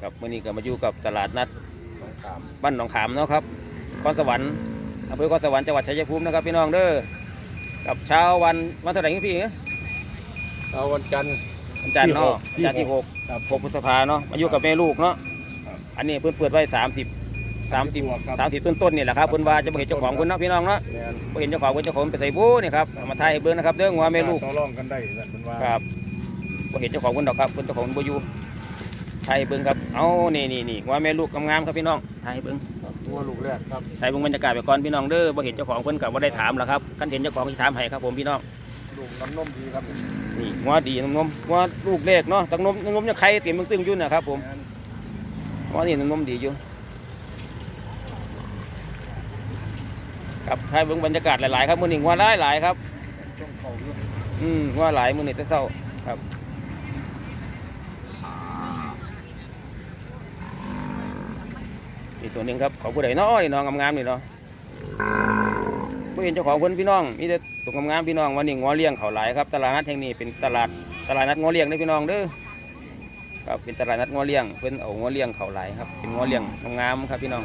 ครับวันนี้ก็มาอยู่กับตลาดนัดน้องขามบ้านหนองขามเนาะครับคอนสวรรค์อำเภอคอนสวรรค์จังหวัดชัยภูมินะครับพี่น้องเด้อกับเช้าวันวันเท่าไหร่ครับพี่เอาวันจันทร์วันจันทร์เนาะที่หกจันทร์ที่หกครับหกพฤษภาเนาะมาอยู่กับแม่ลูกเนาะครับอันนี้เพิ่นเปิดไว้สามสิบสามสิบครับสามสิบต้นๆนี่แหละครับเพิ่นว่าจะบ่เห็นเจ้าของเพิ่นเนาะพี่น้องเนาะแม่นบ่เห็นเจ้าของเพิ่นเจ้าของไปใส่บูนี่ครับเอามาถ่ายให้เบิ่งนะครับเด้องัวแม่ลูกต่อรองกันได้นั่นเป็นว่าครับบ่เห็นเจ้าของคนดอกครับคนเจ้าของบ่อยู่ถ่ายให้เบิ่งครับ เอานี่นี่นี่ว่าแม่ลูกงามๆครับพี่น้องถ่ายให้เบิ่งครับงัวลูกแรกครับถ่ายเบิ่งบรรยากาศไปก่อนพี่น้องเด้อบ่เห็นเจ้าของเพิ่นก็บ่ได้ถามหรอกครับคันเห็นเจ้าของสิถามให้ครับผมพี่น้องลูกน้ำนมดีครับนี่งัวดีนมนมงัวลูกเล็กเนาะตักนมนมยังไข่เต็มตึงๆอยู่นะครับผมแม่นงัวนี่นมดีอยู่ครับถ่ายเบิ่งบรรยากาศหลายๆครับมื้อนี้งัวหลายหลายๆครับช่วงเขาอยู่อืมงัวหลายมื้อนี้แต่เช้าครับ นี่ตัวหนึงครับของผู้ใดนาะนี่น้องงามๆนี่เนาะบ่เห็นเจ้าของเพิ่นพี่น้องมีแต่ตกงามๆพี่น้องวันนี้งอเลี้ยงเขาหลายครับ ตลาดนัดแห่งนี้เป็นตลาดตลาดนัดงอเลี้ยงเด้พี่น้องเด้อครับเป็นตลาดนัดงอเลี้ยงเพิ่อนเอางอเลี้ยงเขาหลายครับเป็นงอเลี้ยงงามๆครับพี่น้อง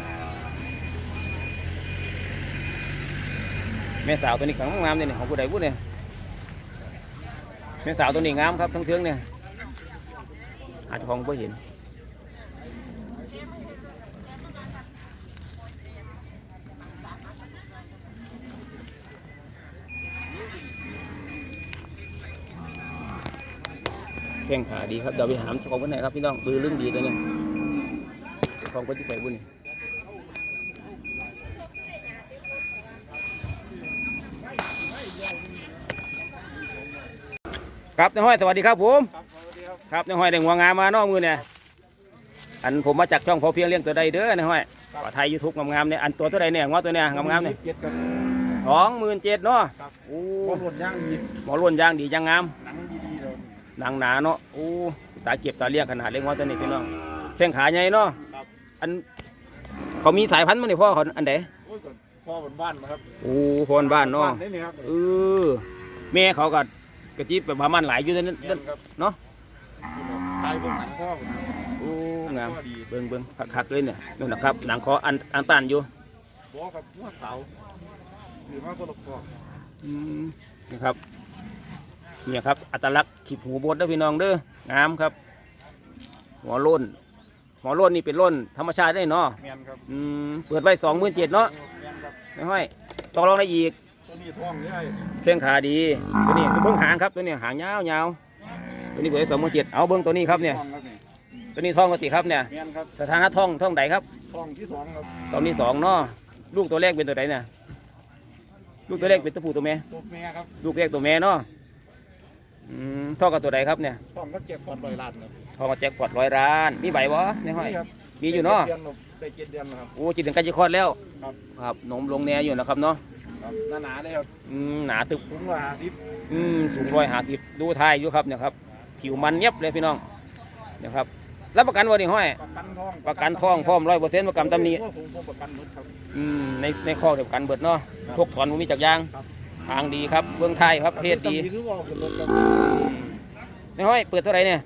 แม่สาวตัวนี้ขังงามเนี่ของผู้ใดผู้เนี่ยแม่สาวตัวนี้งามครับทั้งเทืองเนี่ยอาจจะของบ่เห็น แข้งขาดีครับเดี๋ยวไปหามเจ้าของคนไหนครับพี่น้องบือเรื่องดีตัวนี้เจ้าของคนที่ใส่บุญนี่ครับนายห้อยสวัสดีครับผมครับสวัสดีครับครับนายห้อยได้หัวงามมาเนอกมือเนี่ยอันผมมาจากช่องพอเพียงเลี้ยงตัวใดเด้อนายห้อยขอไทยยูทูบงามๆเนี่ยอันตัวเท่าใดเนี่ยงอตัวเนี่ยงามๆเนี่ยเจ็ดครับสองหมื่นเจ็ดเนาะครับโอ้พอหมดย่างดีหมอล้วนยางดียางงามหนังดีๆเลย หนังหนาเนาะโอ้ตาเก็บตาเลี้ยงขนาดเลี้ยงว่าตัวนี้พี่น้องแข้งขาใหญ่เนาะครับอันเขามีสายพันธุ์มั้ยนี่พ่อเขาอันไหนโอ้ยก่อนพ่อบนบ้านมาครับโอ้พอนบ้านเนาะได้ไหมครับเออแม่เขาก็กระจิบแบบว่ามันหลายอยู่นั่นแม่นครับเนาะทายเบนหนังพ่อผมโอ้งามพ่อดีเบิ่งเบิ่งคักๆเลยเนี่ยนู่นนะครับหนังคออันอันตันอยู่บัวครับหัวเสาหรือว่าตัวละครอืมนี่ครับ เนี่ยครับ อัตลักษณ์ขีบหูบดเด้อพี่น้องเด้องามครับ หัวโล้นหัวโล้นนี่เป็นโล้นธรรมชาติได้เนาะแมนครับอืมเปิดไว้สองหมื่นเจ็ดเนาะแมนครับไม่ห้อยต้องลองได้อีกตัวนี้ท้องนี่ไอ้เส้นขาดีตัวนี้เบิ้งหางครับตัวนี้หางยาวยาวตัวนี้เบอร์สองหมื่นเจ็ดเอาเบิ้งตัวนี้ครับเนี่ยท้องครับนี่ตัวนี้ท้องกติครับเนี่ยแมนครับสถานะท้องท้องใดครับท้องที่สองครับตอนนี้สองเนาะลูกตัวแรกเป็นตัวไหนเนี่ยลูกตัวแรกเป็นตัวผู้ตัวแม่ตัวแม่ครับลูกแรกตัวแม่เนาะ อืมท้องกับตัวใดครับเนี่ยท้องก็เจ็บปอดลอยล้านครับท้องกับแจ็คพอตร้อยล้าน มีใบบ่ในห้อยนี่ครับมีอยู่เนาะ ได้จ็ดดืครับได้เจ็ดเดือนแล้วครับ โอ้จิตถึงใกล้จะคลอดแล้ว ครับ ครับนมลงแน่อยู่นะครับเนาะ ครับหนาๆได้ครับอืมหนาตึบ ถุงละห้าสิบอืมสูงร้อยหาสิบดูทายอยู่ครับเนี่ยครับ ผิวมันเนียบเลยพี่น้องเนี่ยครับรับประกันวันนี้ห้อย ประกันท้องประกันท้องพร้อมร้อยเปอร์เซ็นต์ประกันตำหนิ ผมผมประกันหมดครับ อืมในในข้อเดียวกันเบิดเนาะครับทุกถอนผมมีจากยาง ครับ ทางดีครับเบื้องไทยครับเพศดีตำหนิคือว่าขึ้นรถครับในห้อยเปิดเท่าไหร่เนี่ย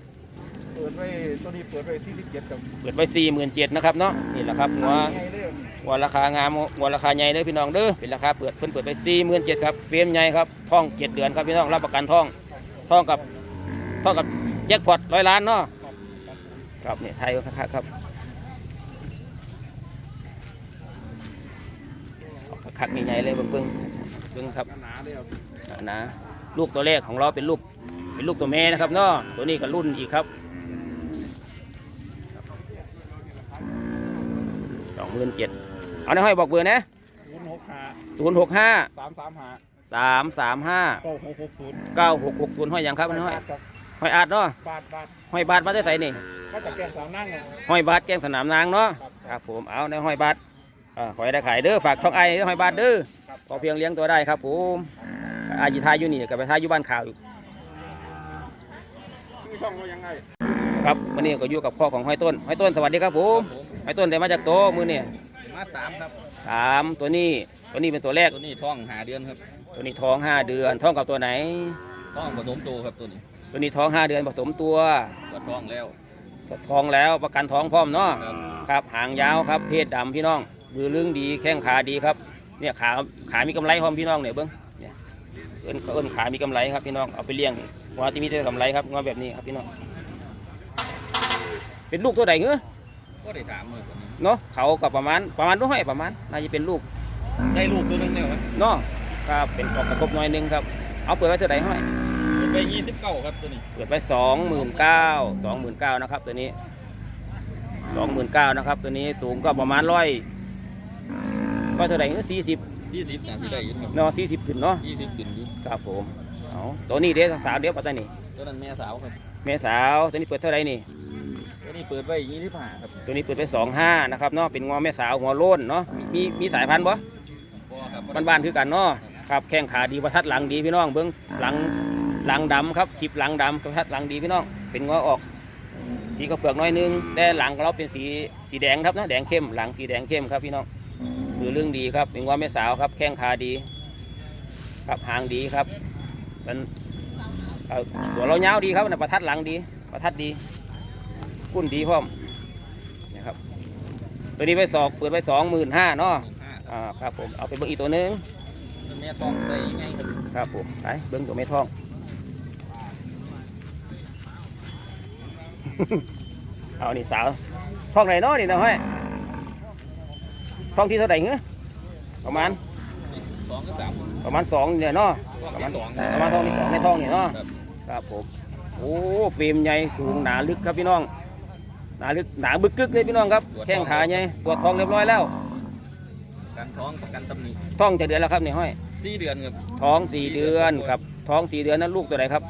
เปิดไว้ตัวนี้เปิดไว้ที่สิบเจ็ดครับเปิดไว้สี่หมื่นเจ็ดนะครับเนาะนี่แหละครับหัวไงเด้อหัวราคางามหัวราคาใหญ่เลยพี่น้องเด้อเป็นราคาเปิดเพิ่นเปิดไปสี่หมื่นเจ็ดครับเฟรมใหญ่ครับท้องเจ็ดเดือนครับพี่น้องรับประกันท้องท้องกับท้องกับแจ็คพอตร้อยล้านเนาะครับครับครับนี่ไทยก็คักๆครับเอา คักๆนี่ใหญ่เลยเบิ่งเบิ่งเบิ่งครับหนาๆเลยครับนะลูกตัวแรกของเราเป็นลูกเป็นลูกตัวแม่นะครับเนาะตัวนี้ก็รุ่นอีกครับสองหมื่นเจ็ดเอาในห้อยบอกเบอร์นะศูนย์หกห้าศูนย์หกห้าสามสามห้าสามสามห้าเก้าหกหกศูนย์เก้าหกหกศูนย์ห้อยหยังครับในห้อยครับห้อยอาดเนาะบาทบาทห้อยบาทมาได้ใส่นี่ก็จะแกงสามนั่งครับห้อยบาทแกงสนามนางเนาะครับครับผมเอาในห้อยบาท อ่าขอให้ได้ขายเด้อฝากช่องไอ้เด้อห้อยบาทเด้อครับพอเพียงเลี้ยงตัวได้ครับผมอาจิทายอยู่นี่กับไปทายอยู่บ้านข่าวอีกชื่อช่องว่ายังไงครับวันนี้ก็อยู่กับพ่อของห้อยต้นห้อยต้นสวัสดีครับผมห้อยต้นได้มาจากโตมือเนี่ยมาสามครับสามตัวนี้ตัวนี้เป็นตัวแรกตัวนี้ท้องหาเดือนครับ ตัวนี้ท้องห้าเดือนท้องกับตัวไหนท้องผสมโตครับตัวนี้ ตัวนี้ท้องห้าเดือนผสมตัวก็ท้องแล้วอท้องแล้วประกันท้องพร้อมเนาะครับครับหางยาวครับเพศดำพี่น้อง มือลึงดีแข้งขาดีครับ เนี่ยขาขามีกำไรพร้อมพี่น้องเนี่ยเบิ้งเนี่ยเอิ้นเอิ้นขามีกำไรครับพี่น้องเอาไปเลี้ยงงอที่มีแต่กำไรครับงอแบบนี้ครับพี่น้องเป็นลูกตัวใดเงี้ยก็ได้ถามเลยคนนี้เนาะเขากับประมาณประมาณรู้ให้ประมาณน่าจะเป็นลูกได้ลูกตัวหนึงแล้วครับเนาะครับเป็นกกระทบหน้อยหนึงครับ เอาเปิดไว้เท่าไหร่ให้เปิดไปยี่สิบเก้าครับตัวนี้เปิดไปสองหมื่นเก้าสองหมื่นเก้านะครับตัวนี้สองหมื่นเก้านะครับตัวนี้สูงก็ประมาณร้อย ก็เท่าไหร่สี่สิบยี่สิบนะที่ได้อยินครับเนาะสี่สิบขึ้นเนาะยี่สิบขึ้นอยู่ครับผมเอาตัวนี้เด็กสาวเดี๋ยวปัตตานีตัวนั้นแม่สาวครับแม่สาวตัวนี้เปิดเท่าไหร่นี่ ตัวนี้เปิดไปยี่สิบห้าครับตัวนี้เปิดไปสองห้านะครับเนาะเป็นงอแม่สาวหัวโล้นเนาะมีมีมีสายพันธุ์บ่พอครับบ้านๆคือกันเนาะครับแข้งขาดีประทัดหลังดีพี่น้องเบิ้งหลังหลังดำครับขีบหลังดำประทัดหลังดีพี่น้อง เป็นงอออกสีกระเปลือกน้อยนึงแต่หลังของเราเป็นสีสีแดงครับนะแดงเข้มหลังสีแดงเข้มครับพี่น้อง มือเรื่องดีครับเป็นงอแม่สาวครับ แข้งขาดี ครับหางดีครับเป็นเอ่อตัวเราเงาวดีครับนะประทัดหลังดี ประทัดดีกุ้นดีพร้อมนะครับ ตัวนี้ไปสอกเปิดไปสองหมื่นห้าเนาะห้าครับอ่าครับผมเอาไปเบิ้งอีกตัวหนึงตัวแม่ทองได้ไงครับครับผมไปเบิ้งตัวไม่ท้องเอานี่สาวท้องไหนเนาะนี่นะห้อย ท้องที่เท่าไหร่เงี้ยประมาณสองกับสามประมาณสองเนี่ยเนาะก็ประมีมาณสองประมาณท้องที่สองในท้องเนี่ยเนาะครับครับผมโอ้เฟรมใหญ่สูงหนาลึกครับพี่น้องหนาลึกหนาบึกกึกเลยพี่น้องครับแข้งขาใหญ่ตัวจท้องเรียบร้อยแล้วการท้องประกันตำหนิท้องจะเดือนแล้วครับนี่ห้อยสี่เดือนครับท้องสี่เดือนครับท้องสี่เดือนนั้นลูกตัวไหนครับ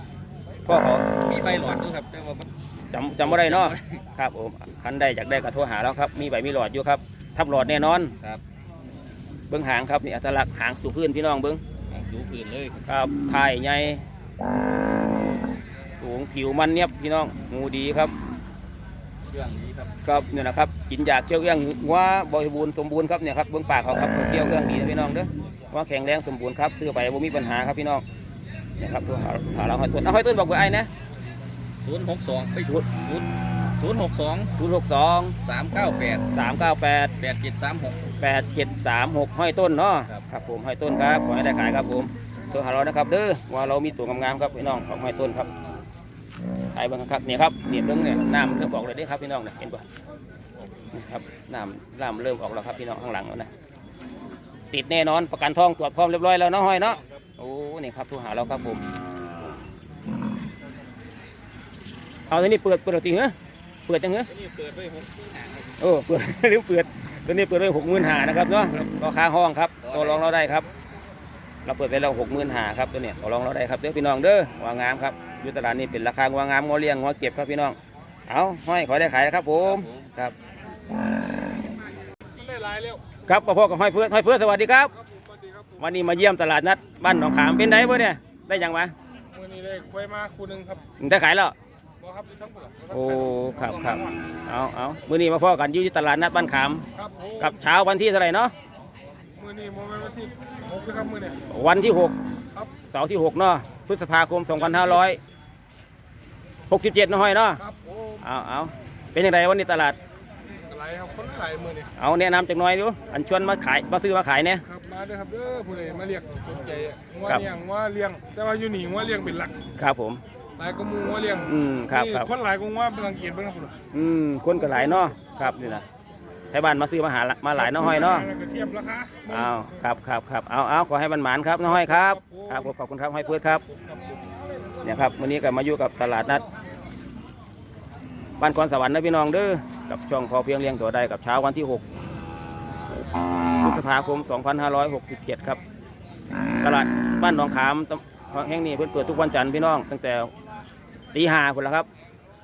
พ่อขอมีไฟหลอดด้วยครับแต่ว่ามันจำจำไม่ได้เนาะครับผมคันได้จากได้ก็โทรหาแล้วครับ มีใบมีหลอดอยู่ครับ ทับหลอดแน่นอน ครับเบิ้งหางครับนี่อัตลักษณ์หางสู่พื้นพี่น้องเบิ้งดูพื้นเลยครับครับถ่ายใหญ่สูงผิวมันเนียบพี่น้องงูดีครับเครื่องนี้ครับครับเนี่ยนะครับกินอยากเชี่ยวเอื้องว่าบริบูรณ์สมบูรณ์ครับเนี่ยครับเบื้องปากเขาครับเชี่ยวเอื้องดีนะพี่น้องเด้อว่าแข็งแรงสมบูรณ์ครับซื้อไปบ่มีปัญหาครับพี่น้องเนี่ยครับตัวหาหาเราห้อยต้นเอาห้อยต้นบอกเบอร์ไอ้นะศูนย์หกสองไปศูนย์ศูนย์ ศูนย์หกสองศูนย์หกสองสามเก้าแปดสามเก้าแปดแปดเจ็ดสามหก แปดเจ็ดสามหกห้อยต้นเนาะครับ ครับผมห้อยต้นครับขอให้ได้ขายครับผมตัวหาเรานะครับเด้อว่าเรามีตัวงามๆครับพี่น้องของห้อยต้นครับขายบางครับเนี่ยครับเนี่ยเรื่องเนี่ยน้ำเริ่มออกเลยเด้อครับพี่น้องเนี่ยเห็นปะนี่ครับน้ำน้ำเริ่มออกแล้วครับพี่น้องข้างหลังแล้วนะติดแน่นอนประกันทองตรวจพร้อมเรียบร้อยแล้วเนาะห้อยเนาะโอ้นี่ครับตัวหาเราครับผมเอาตัวนี้เปิดเปิดเอาจริงเหรอ เปิดจังเหรอนี่เปิดไปหกโอ้เปิดหรือเปิดตัวนี้เปิดไว้หกหมื่นหานะครับเนาะก็ค่าห้องครับตัวรองเราได้ครับ เราเปิดไปแล้วหกหมื่นหาครับตัวเนี้ยตัวรองเราได้ครับเด้อพี่น้องเด้อวางงามครับอยู่ตลาดนี้เป็นราคาวางงามงอเลี้ยงงอเก็บครับพี่น้อง เอาห้อยขอได้ขายนะครับผมครับได้หลายแล้วครับพ่อกับห้อยเพื่อนห้อยเพื่อนสวัสดีครับครับผมสวัสดีครับผมวันนี้มาเยี่ยมตลาดนัดบ้านหนองขามเป็นไงบ่เนี่ยได้ยังมามื่อนี้ได้คุยมาคู่หนึ่งครับ ได้ขายแล้วบอก ครับอยู่ทั้งหมดเหรโอ้ครับครับเอาเอามื้อนี้มาพ่อกันอยู่ที่ตลาดนัดบ้านขามครับผมกับเช้าวันที่เท่าไหร่เนาะมื่อนี้โมเมนต์วันที่หกนะครับมื่อนี้วันที่หกครับเสาร์ที่6เนาะพฤษภาคม2567นะห้อยเนาะครับผมเอาเอาเป็นยังไงวันนี้ตลาดอะไรครับคนหลายมื่อนี้เอาแนะนำจักหน่อยดูอันชวนมาขายมาซื้อมาขายเนี่ยครับมาเด้อครับเด้อผู้ใดมาเรียกสนใจงัวครับเลี้ยงงัวเลี้ยงแต่ว่าอยู่นี่งัวเลี้ยงเป็นหลักครับผม หลายก็มูงัวเลี้ยงอืมครับนี่ครับ คนหลายก็งัวเป็นสังเกตเบ้างครับผมอืมคนก็หลายเนาะครับนี่นะไทยบ้านมาซื้อมาหามาหลายเน้องห้อยเนาะก็เทียบราคาเอาครับครับครับเอาเอาขอให้มันหมานครับน้องห้อยครับครับผมขอบคุณครับห้อยเพื่อนครับ ครับผม เนี่ยครับวันนี้ก็มาอยู่กับตลาดนัดบ้านกอนสวรรค์นะพี่น้องเด้อกับช่องพอเพียงเลี้ยงตัวได้กับเช้าวันที่6พฤษภาคม 2567 ครับ ตลาดบ้านหนองขามตำแห่งนี้เพิ่นเปิดทุกวันจันทร์พี่น้อง ตั้งแต่ ตีห้าคนละครับ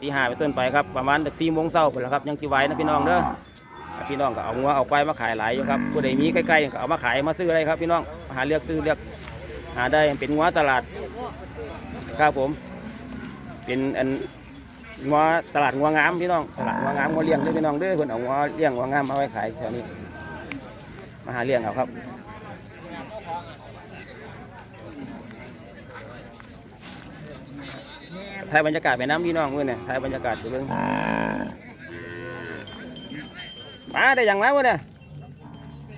ตีห้าไปต้นไปครับประมาณสี่โมงเช้าคนละครับยังจีไหว้นะพี่น้องเด้อพี่น้องก็เอางัวเอาควายมาขายหลายอยู่ครับผู้ใดมีใกล้ๆก็เอามาขายมาซื้ออะไรครับ พี่น้องหาเลือกซื้อเลือกหาได้เป็นงัวตลาดครับผม เป็นอันงัวตลาดงัวงามพี่น้องตลาดงัวงามงัวเลี้ยงด้อพี่น้องเด้อคนเอางัวเลี้ยงงัวงามมาไว้ขายแถวนี้มาหาเลี้ยงเอาครับ ถ่ายบรรยากาศไปน้ำพี่น้องเมื่อเนี่ยถ่ายบรรยากาศไปเบิ่งมาได้อย่างไรวะเนี่ย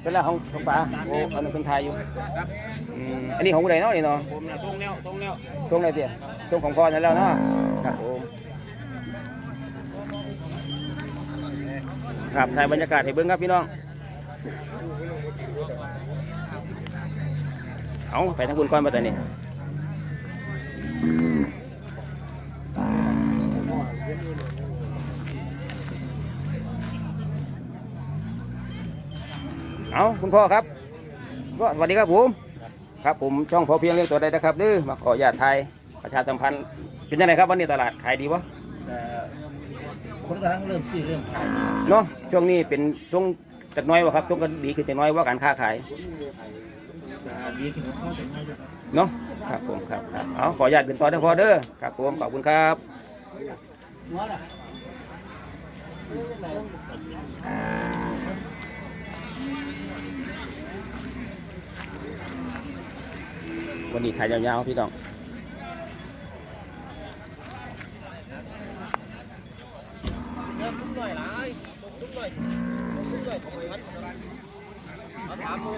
เป็นแล้วของของป๋าโอ้อันนั้นเป็นไทยอยู่อืมอันนี้ของผู้ใดเนาะนี่เนาะผมนะตรงแล้วตรงแล้วส่งอะไรเตี้ยส่งของพ่อนั่นแล้วเนาะครับผมครับถ่ายบรรยากาศให้เบิ่งครับพี่น้องเอาไปทางคุณก่อนมาแต่นี่ เอาคุณพ่อครับก็สวัสดีครับผม ครับผมช่องพอเพียงเรื่องตัวใดนะครับดื้อมาขออนุญาตไทยประชาสัมพันธ์เป็นยังไงครับวันนี้ตลาดขายดีวะแต่คนกำลังเริ่มซื้อเริ่มขายเนาะช่วงนี้เป็นช่วงจัดน้อยวะครับช่วงกันดีขึ้นจัดน้อยว่าการค้าขายดีขึ้นเขาแต่ง่ายครับเนาะครับผมครับครับเอาขออนุญาตเดินต่อได้อพอเด้อครับผมขอบคุณครับ วันนี้ถ่ายยาวๆพี่น้อง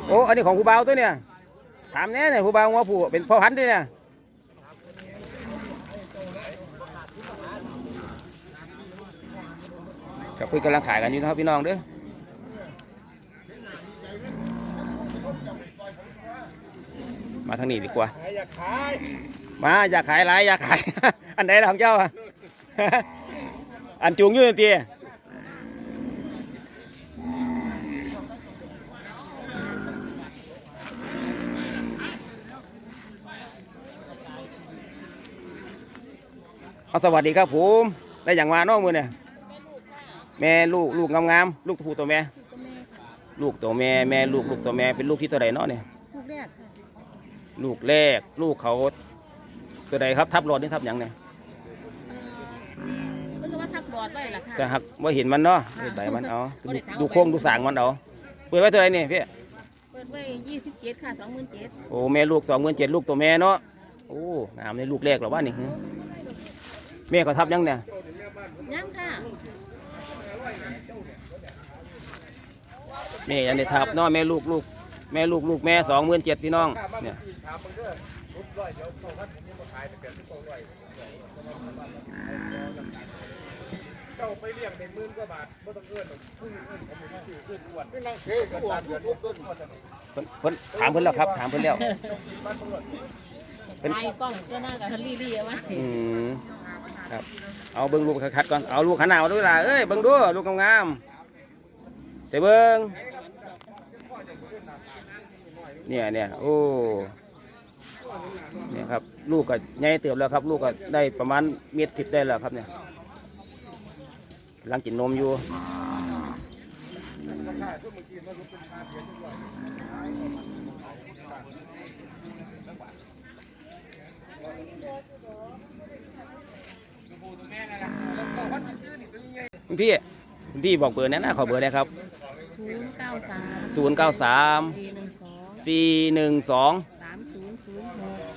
โอ้อันนี้ของครูเบาตัวเนี่ยถามแน่เนี่ยครูบางัวผู้เป็นพ่อพันธุ์ด้วยเนี่ยกับเพื่กำลังขายกันอยู่นะครับพี่น้องเด้อ มาทางนี้ดีกว่า มาอยากขายอะไรอยากขาย อันไหนล่ะของเจ้าอะอันจูงยืนตีเอาสวัสดีครับผมได้อย่างมาน้องมือเนี่ยแม่ลูกลูกงามๆลูกผู้ตัวแม่ ลูกตัวแม่แม่ลูกลูกตัวแม่เป็นลูกที่ตัวใดเนาะเนี่ย ลูกแรกค่ะ ลูกแรก ลูกเขาตัวใดครับทับรถนี่ทับหยังเนี่ยเอ่อเพิ่นก็ว่าทับบอดไว้ล่ะค่ะ จะหักว่าเห็นมันเนาะค่ะเห็นใบมันเอาบ่ได้ถาม ดูโค้งดูสางมันเอาเปิดไว้ตัวไหนนี่พี่เปิดไว้27ค่ะ27,000โอ้แม่ลูกสองหมื่นเจ็ดลูกตัวแม่เนาะโอ้งามในลูกแรกเหรอวะนี่แม่ก็ทับยังเนี่ยยังค่ะแม่ยังได้ทับเนาะแม่ลูกลูกแม่ลูกลูกแม่สองหมื่นเจ็ดพี่น้องเนี่ย ถามมึงเด้อรุดร้อยเดี๋ยวเข้าวัดนี่มาขายแต่เกิดที่โตร้อยเจ้าไปเลี้ยงในหมื่นกว่าบาทไม่ต้องเงินหรอกเพิ่งเงินผมไม่ซื้อขึ้นอ้วนนี่นั่งเทกันตามเดือนทุกต้นเพิ่นเพิ่นถามเพิ่นแล้วครับถามเพิ่นแล้วเป็นไอ้กล้องเจ้าหน้ากับฮันลี่ลี่เอาไว้อืมครับเอาเบิ้งลูกคัดๆก่อนเอาลูกขนาดมาด้วยล่ะเอ้ยเบิ้งดูลูกงามๆเจะเบิ้งเนี่ยเนี่ยโอ้ เนี่ยครับลูกก็ใหญ่เติบแล้วครับ ลูกก็ได้ประมาณเม็ดสิบได้แล้วครับเนี่ยกำลังกินนมอยู่คุณพี่คุณพี่บอกเบอร์แน่นะขอเบอร์ได้ครับ 093ศูนย์เก้าสาม412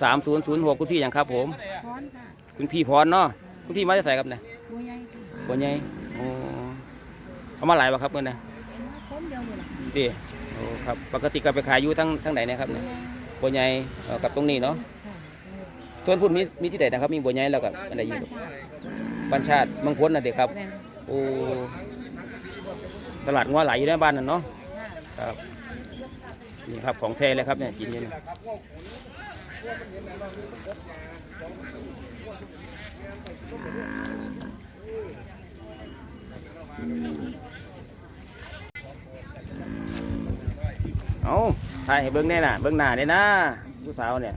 สี่หนึ่งสอง3006สามศูนย์ศูนย์หกคุณพี่อย่างครับผม พรค่ะคุณพี่พรเนาะคุณพี่มาจะใส่ครับเนี่ยบัวใหญ่ค่ะบัวใหญ่โอ้เอามาหลายป่ะครับเมื่อเนี่ยคนเดียวนี่ล่ะดีโอ้ครับปกติก็ไปขายอยู่ทั้งทั้งไหนเนะครับเนี่ยบัวใหญ่เอ่อกับตรงนี้เนาะค่ะส่วนพุ่นมีมีที่ไหนนะครับมีบัวใหญ่แล้วกับอะไรอยู่บ้านชาติบ้านชาติเมืองพ้นนะเด็กครับ แม่นโอ้ตลาดงัวไหลอยู่ในบ้านนั่นเนาะค่ะครับนี่ครับของแท้เลยครับเนี่ยกินอยู่เนี่ย เอาถ่ายให้เบิ้งแน่น่ะ เบิ้งหน้าเนี่ยนะผู้สาวเนี่ย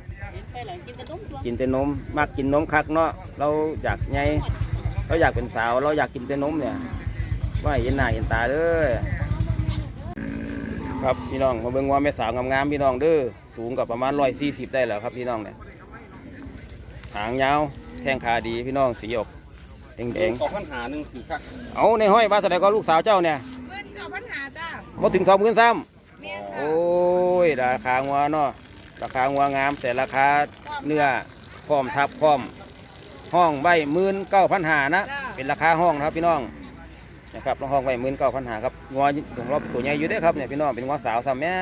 ไปหลังกินกระตุ้มตัวกินแต่นมมักกินนมคักเนาะ เราอยากไงเราอยากเป็นสาว เราอยากกินแต่นมเนี่ย ว่าเห็นหน้าเห็นตาเลย ครับพี่น้องมาเบิ่งว่าแม่สาวงามๆพี่น้องเด้อสูงกับประมาณร้อยสี่สิบได้แล้วครับพี่น้องเนี่ยหางยาวแข้งขาดีพี่น้องสีออกแดงออกปัญหาหนึ่งถือคักๆเอาในห้อยว่าแสดงก็ลูกสาวเจ้าเนี่ยเงินเก้าพันหาจ้ามาถึงสองหมื่นซ้เมียนำค่ะโอ้ยราคางัวเนาะราคางัวงามแต่ราคาเนื้อพร้อมทับพร้อม ห้องใบหมื่นเก้าพันหานะเป็นราคาห้องนะครับพี่น้อง นะครับลองห้องไว้หมื่นเก้าพันหาครับงอของรอบตัวใหญ่อยู่ด้อครับเนี่ยพี่น้องเป็นงอสาวสามแม่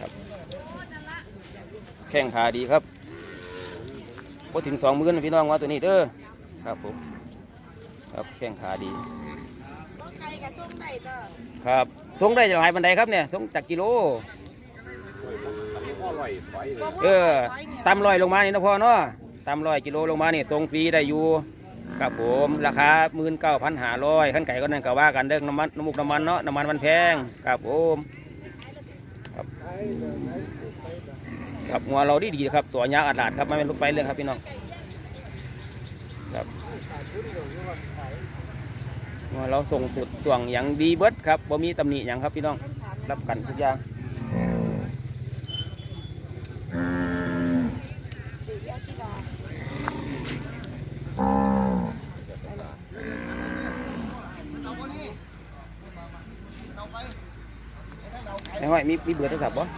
ครับแข้งขาดีครับพอถึงสองหมื่นพี่น้องงอตัวนี้เด้อครับผมครับแข้งขาดีบ่ไก่กับส้มได้จะครับทงได้หลายบันไดครับเนี่ยทงจากกิโลพ่อลอยไปเลออตำลอยลงมานี่นะพ่อเนาะตำลอยกิโลลงมานี่ทรงฟรีได้อยู่ ครับผมราคาหมื่นเก้าพันห้าร้อยขั้นไก่ก็นั่นก็ว่ากันเด้อน้ำมันน้ำมุกน้ำมันเนาะน้ำมันมันแพงครับผมครับครับงัวเราดีดีครับ ตัวยาวอัดลาดครับไม่เป็นรถไฟเลยครับพี่น้องครับงัวเราส่งสุดส่วงอย่างดีเบิดครับบ่มีตำหนิอย่างครับพี่น้องรับกันทุกอย่าง อ้ห้อยมีมีเบอร์โทรศัพท์ปะ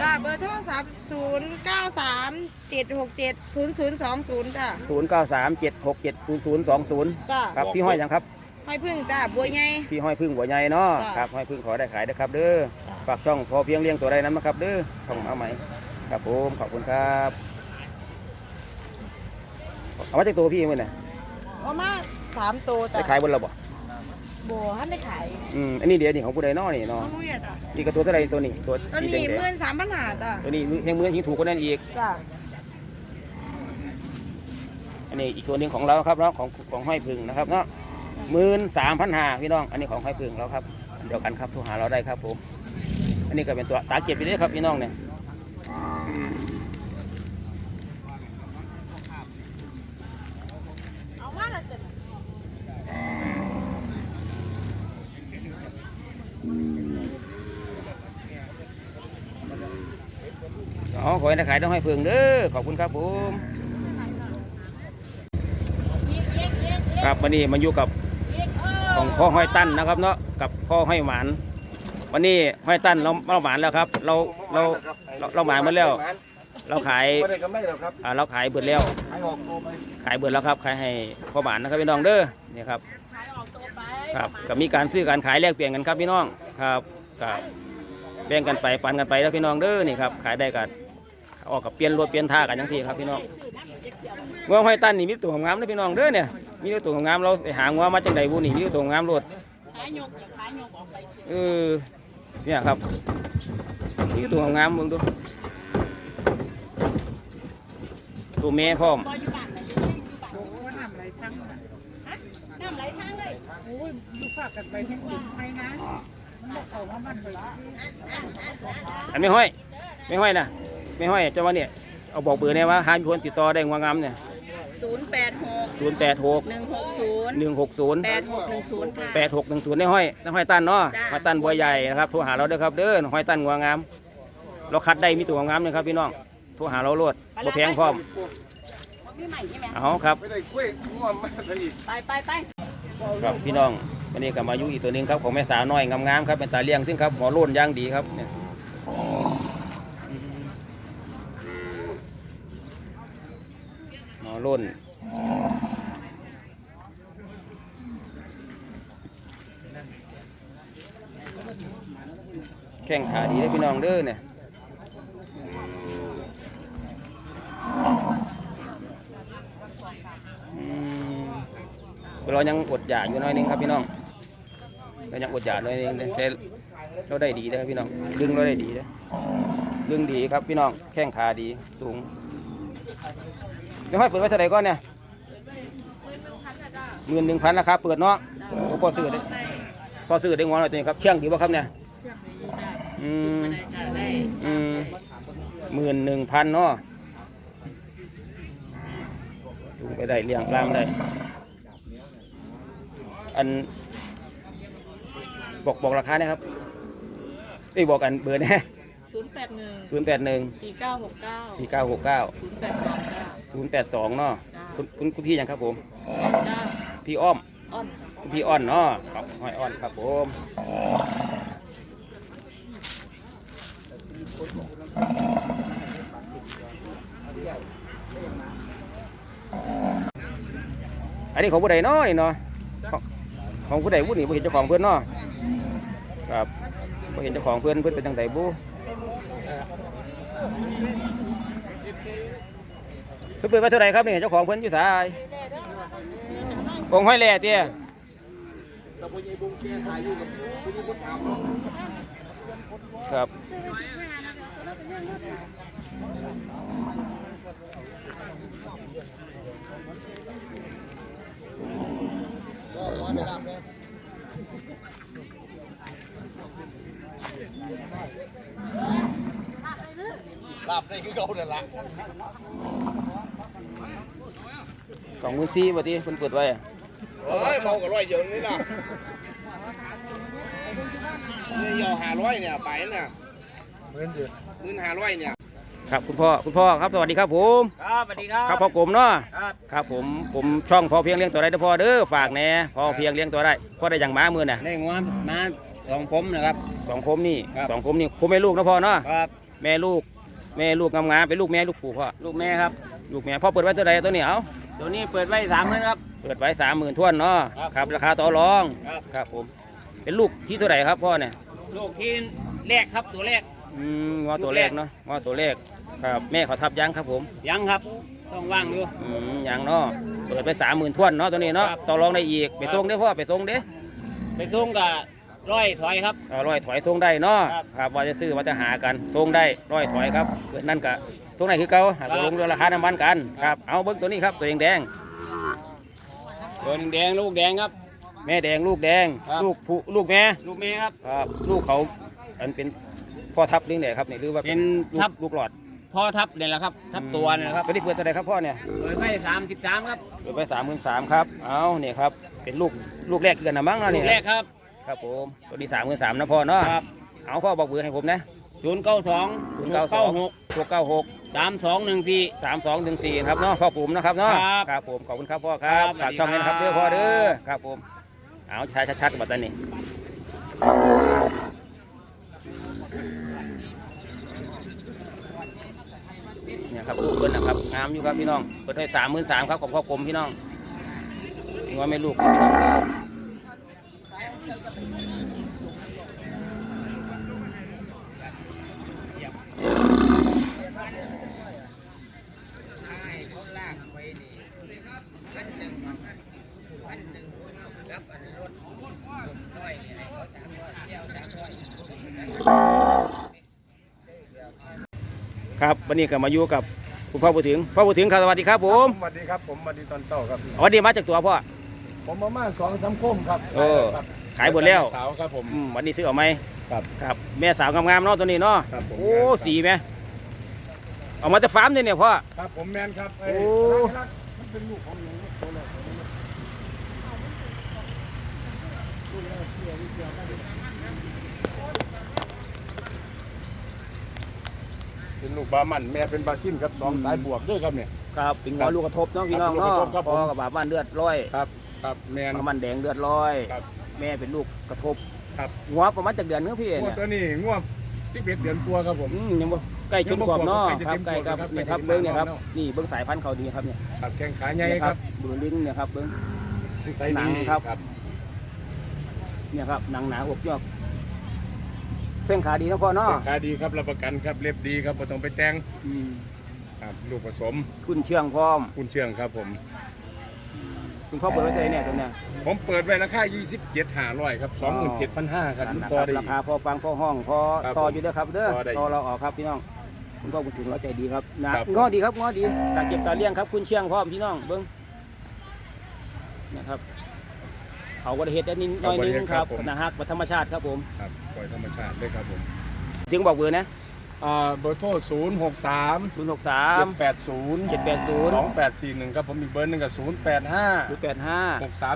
จ้ะเบอร์โทรศัพท์ศูนย์เก้าสามเจ็ดหกเจ็ดศูนย์ศูนย์สองศูนย์จ้ะศูนย์เก้าสามเจ็ดหกเจ็ดศูนย์ศูนย์สองศูนย์จ้ะครับพี่ห้อยยังครับไม่พึ่งจ้ะบัวใหญ่ พี่ห้อยพึ่งหัวใหญ่เนาะจ้ะ ครับห้อยพึ่งขอได้ขายนะครับเด้อจ้ะฝากช่องพอเพียงเลี้ยงตัวใดนั้นนะครับเด้อช่องเอาไหมครับผมขอบคุณครับเอามาจากตัวพี่มั้ยเนี่ยเอามาสามตัวจ้ะได้ขายบนเราบ่ บัวท่านได้ขายอืมอันนี้เดี๋ยวนี่ของผู้ใดเนาะนี่น้อเนาะงมุ้ยอะจ้ะนี่ก็ตัวเท่าไหรตัวนี้ตัวตอนสีนี้แดงหมื่นสามพันหาจ้ะๆตัวนี้แหงมือยิงถูกกว่านั้นอีก จ้ะอันนี้อีกตัวหนึงของเราครับเนาะของของห้อยพึ่งนะครับเนาะหมื่นสามพันห้าพี่น้อง อันนี้ของห้อยพึ่งเราครับอันเดียวกันครับโทรหาเราได้ครับผม อันนี้ก็เป็นตัวตาเก็บไปเลยครับพี่น้องเนี่ย อ๋อขอให้ขายต้องให้อยพึ่งเด้อขอบคุณครับผมครับวันนี้มันอยู่กับของพ่อห้อยตั้นนะครับเนาะกับพ่อห้อยหวาน วันนี้ห้อยตั้นเราเราหวานแล้วครับ เราเราเราเราหวานมาแล้ว เราขายไม่ได้กำไรหรอกครับอ่าเราขายเบิดแล้ว ขายออกตัวไปขายเบิดแล้วครับขายให้พ่อหวานนะครับพี่น้องเด้อนี่ครับครับก็มีการซื้อการขายแลกเปลี่ยนกันครับพี่น้องครับครับแบ่งกันไปปันกันไปแล้วพี่น้องเด้อนี่ครับขายได้กัน ออกกับเปลี่ยนรถเปลี่ยนท่ากันทั้งทีครับพี่น้องงัวห้อยตันนี่มีตัวงามนะพี่น้องเด้อเนี่ยมีตัวงามเราไปหางัวมาจังใดบุนี่มีตัวงามรถเออเนี่ยครับมีตัวงามมึงดูตัวแม่พร้อมบ่อยู่บ้านน่ะอยู่อยู่บ้านโอ้น้ำไหลทางเลยโอ้ยดูฝากกันไปให้ถึงไปนะมันบอกเขาว่ามันไปอันไม่ห้อย ไม่ห้อยนะ ไม่ห้อยเจ้าว่าเนี่ยเอาบอกเบอร์เนี่ยว่าหามีคนติดต่อได้งวงามเนี่ยศูนย์แปดหกศูนย์แปดหกหนึ่งหกศูนย์หนึ่งหกศูนย์แปดหกหนึ่งศูนย์ค่ะ แปดหกหนึ่งศูนย์ในห้อยในห้อยตันเนาะจ้ะห้อยตันบัวใหญ่นะครับโทรหาเราเด้อครับเด้อห้อยตันงวงาม เราคัดได้มีตัวงามเลยครับพี่น้องโทรหาเราโลดบ่แพงพร้อมพี่ใหม่ใช่ไหมเอาครับไม่ได้กล้วยง่วงมากเลยไปไปไปครับพี่น้องวันนี้ก็มาอยู่อีกตัวหนึงครับของแม่สาวน้อยงามๆครับเป็นตาเลี้ยงซึ่งครับหัวโล้นย่างดีครับเนี่ยหมอโล้นแข้งขาดีเลยพี่น้องเด้อเนี่ยเรายังอดอยากอยู่น้อยนึงครับพี่น้องเรายังอดอยากน้อยนึงแต่เราได้ดีนะครับพี่น้องดึงเราได้ดีนะดึงดีครับพี่น้องแข้งขาดีสูง เดี๋ยวให้เปิดไว้เท่าไหร่ก่อนเนี่ยหมื่นหนึ่งพันราคาเปิดเนาะโอ้พอซื้อได้พอซื้อได้งวหน่อยตัวนี้ครับเชื่องดีป่ะครับเนี่ยอืมอืมหมื่นหนึ่งพันเนาะดูไปได้เลี้ยงล่ามได้ อัน บอกบอกราคานะครับไอ้บอกกันเบอร์นะ ศูนย์แปดหนึ่งศูนย์แปดหนึ่งสี่เก้าหกเก้าสี่เก้าหกเก้าศูนย์แปดสองเก้าศูนย์แปดสองเนาะจ้าคุณคุณคุณพี่ยังครับผมเก้าพี่อ้อม อ้อนคุณพี่อ้อนเนาะครับห้อยอ้อนครับผมอันนี้ของผู้ใดเนาะนี่เนาะของของผู้ใดผู้นี่บ่เห็นเจ้าของเพิ่นเนาะครับบ่เห็นเจ้าของเพิ่นเพิ่นเป็นจังไดบุ เพิ่นเปิดไว้เท่าไหร่ครับนี่เจ้าของเพิ่นอยู่สายองค์ห้อยแหล่เตี้ยครับ ลาบได้คือเขาเนี่ยละสองหมื่นสี่บ่ติเพิ่นเปิดไว้อะเฮ้ยเมากับร้อยเดียวนี่นะเนี่ยยอหาร้อยเนี่ยไปเนี่ยเหมือนเดิมเงินหาร้อยเนี่ยครับคุณพ่อคุณพ่อครับสวัสดีครับผมครับสวัสดีครับครับพ่อกลมเนาะครับครับผมผมช่องพอเพียงเลี้ยงตัวได้เด้อพ่อเด้อฝากแหน่พอเพียงเลี้ยงตัวได้พ่อได้อย่างหม้ามือน่ะได้งวมาสองผมนะครับสองคมนี่ครับสองคมนี่คมแม่ลูกนะพ่อเนาะครับแม่ลูก แม่ลูกงามๆเป็นลูกแม่ลูกปู่พ่อลูกแม่ครับ ลูกแม่พ่อเปิดไว้เท่าไหร่ตัวนี้เอาตัวนี้เปิดไว้สามหมื่นครับ เปิดไว้สามหมื่นทวนเนาะครับ ครับราคาต่อรองครับครับผม เป็นลูกที่เท่าไหร่ครับพ่อเนี่ยลูกที่แรกครับตัวแรก อืมงอตัวแรกเนาะงอตัวแรกครับแม่เขาทับยังครับผม ยังครับ ต้องว่างอยู่ อืมยังเนาะเปิดไปสามหมื่นทวนเนาะตัวนี้เนาะครับต่อรองได้อีกไปส่งเด้อพ่อไปส่งเด้ไปทุ่งกับ ร้อยถอยครับ เอาร้อยถอยส่งได้เนาะครับ ครับว่าจะซื้อว่าจะหากันส่งได้ร้อยถอยครับเกิดนั่นกะส่งไหนคือเก่าหากครับลงเรือราคาน้ำมันกันครับเอาเบิ้งตัวนี้ครับตัวแดงแดงตัวแดงๆลูกแดงครับ ๆแม่แดงลูกแดง ครับ ลูกผู้ลูกแม่ลูกแม่ครับ ครับลูกเขาอันเป็นพ่อทับเลี้ยงไหนครับนี่หรือว่าเป็นลูกทับ ลูกหลอดพ่อทับเนี่ยแหละครับ ทับตัวเนี่ยแหละครับตัวนี้เปิดเท่าไหรครับพ่อเนี่ย เปิดไว้สามสิบสามครับเปิดไปสามหมื่นสามครับ เอาเนี่ยครับ เป็นลูกลูกแรกเกินนะมั้งเนาะลูนี่กแรกครับ ครับผมตัวนี้สามหมื่นสามนะพ่อเนาะครับเอาพ่อบอกเบอร์ให้ผมนะศูนย์เก้าสองศูนย์เก้าสองหกหกเก้าหกสามสองหนึ่งสี่สามสองถึงสี่ครับเนาะพ่อผมนะครับเนาะครับครับผมขอบคุณครับพ่อครับครับฝากช่องนี้นะครับสวัสดีเด้อครับพ่อเด้อครับผมเอาชายชัดๆแบบนี้เนี่ยครับลูกเบิ้ลนะครับงามอยู่ครับพี่น้องเปิดให้สามหมื่นสามครับของพ่อผมพี่น้องนี่ว่าไม่ลูกพี่น้อง ครับครับวันนี้ก็มาอยู่กับคุณพ่อผู้ถึงพ่อผู้ถึงครับสวัสดีครับผมสวัสดีครับผมสวัสดีตอนเช้าครับสวัสดีมาจากตัวพ่อผมประมาณสองสามคมครับเออ ขายหมดแล้วสาวครับผมอืมวันนี้ซื้อเอาไหมครับ ครับ แม่สาวงามๆเนาะตัวนี้เนาะครับผมโอ้สีไหมเอามาจากฟาร์มเนี่ยเนี่ยพ่อ ครับผมแมนครับโอ้ มันเป็นลูกของหนูตัวแรกเป็นลูกบามันแม่เป็นบาซินครับสองสายบวกด้วยครับเนี่ย ครับเป็นหัวลูกกระทบเนาะพี่น้องครับเนาะลูกกระทบครับผมพ่อกับบ่าบ้านเลือดร้อยครับ ครับแมนประมันแดงเลือดร้อยครับ แม่เป็นลูกกระทบครับ หัวประมาณจากเดือนนึงพี่งวเนี่ดยตัวนี้งวดสิบเอ็ดเดือนกลัวครับผม อืมยังบ่ใกล้ชนขอบเนาะยังบ่ครับใกใกล้ล้จะกับเต็มขวบเนี่ยครับครับเบิ้งเนี่ยครับเนาะนี่เบิ้งสายพันธุ์เขาดีครับเนี่ยครับแข้งขาใหญ่เนี่ยครับดูลิงเนี่ยครับเบิ้ง นิสัยหนัดีงครับ เนี่ยครับหนังหนาอวบยอกเพ่งขาดีนะพ่อเนาะแข้งขาดีครับรับประกันครับเล็บดีครับบ่ต้องไปแต่งอืมครับลูกผสม คุณเชื่องพร้อม คุณเชื่องครับผม คุณพ่อเปิดไว้เท่าไหร่เนี่ยตัวเนี้ยผมเปิดไว้ราคา27 500ครับ27,500ครับนั่นนะต่คอรับได้ราคาพอฟังพอห้องพอครับต่ออยู่เด้อครับเด้อต่อได้ต่อเราออกครับพี่น้องคุณพ่อพูดถึงเราใจดีครับนะครับ ง้อดีครับง้อดีตาเก็บตาเลี้ยงครับ คุณเชียงพร้อมพี่น้องเบิ้งนะครับเขาบริเหตุได้นิดหน้อยนึงครับนะฮะธรรมชาติครับผม ครับปล่อยธรรมชาติเลยครับผม ถึงบอกเบอร์นะ อ่าเบอร์โทร063 ศูนย์หกสาม 780เจ็ดแปดศูนย์2841ครับผมอีกเบอร์หนึงก็085ศูนย์แปดห้า637 หกสา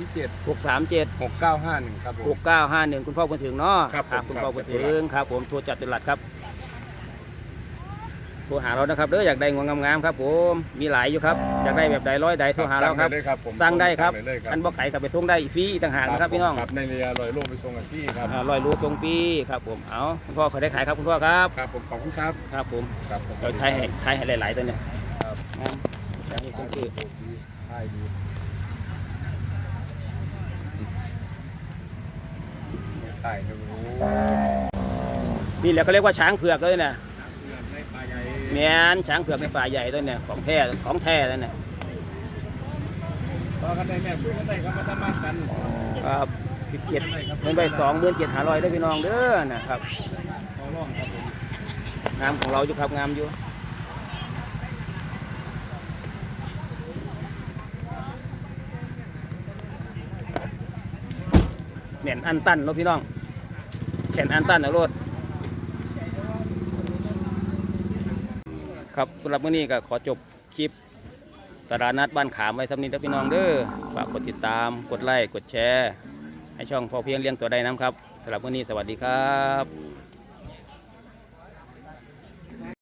มเจ็ด6951ครับผหม กเก้าห้าหนึ่งคุณพ่อพูดถึงเนาะครับผมคุณพ่อครับพูดถึงครับผมโทรจัดตลาดครับ โทรหาเรานะครับเด้ออยากได้งวงงามๆครับผมมีหลายอยู่ครับอยากได้แบบใดร้อยใดโทรหาเราครับ ได้ผมสั่งได้ครับสั่เลยอันบ่ไก่กับไปส่งได้ฟรีต่างหากนะครับพี่น้องในเรือลอยลูกไปส่งกับพี่ครับลอยลูกส่งฟรีครับผมเอาคุณพ่อขอได้ขายครับคุณพ่อครับครับผมขอบคุณครับครับผมครับผมเราใช้ให้ใช้ให้หลายๆตัวเนี่ยครับนี่คือใช่ดีใช่คนี่แหละเขาเรียกว่าช้างเผือกเลยนะ แมนช้างเผือกในป่าใหญ่ตัวเนี่ยของแท้ของแท้แล้วเนี่ยต่อกันได้แม่คุยกันได้ก็มาทำบ้านกันครับสิบเจ็ดเงินไปสองหมื่นเจ็ดห้าร้อยได้อพี่น้องเด้อนะครับเขาล่องครับผมงามของเราอยู่ครับงามอยู่แหน่นอันตันเนาะพี่น้องแขนอันตันนะรถ ครับสำหรับมื้อนี้ก็ขอจบคลิปตลาดนัดบ้านขามไว้สำนี้นะพี่น้องเด้อฝากกดติดตามกดไลค์กดแชร์ ให้ช่องพอเพียงเลี้ยงตัวได้น้ำครับสำหรับมื้อนี้สวัสดีครับ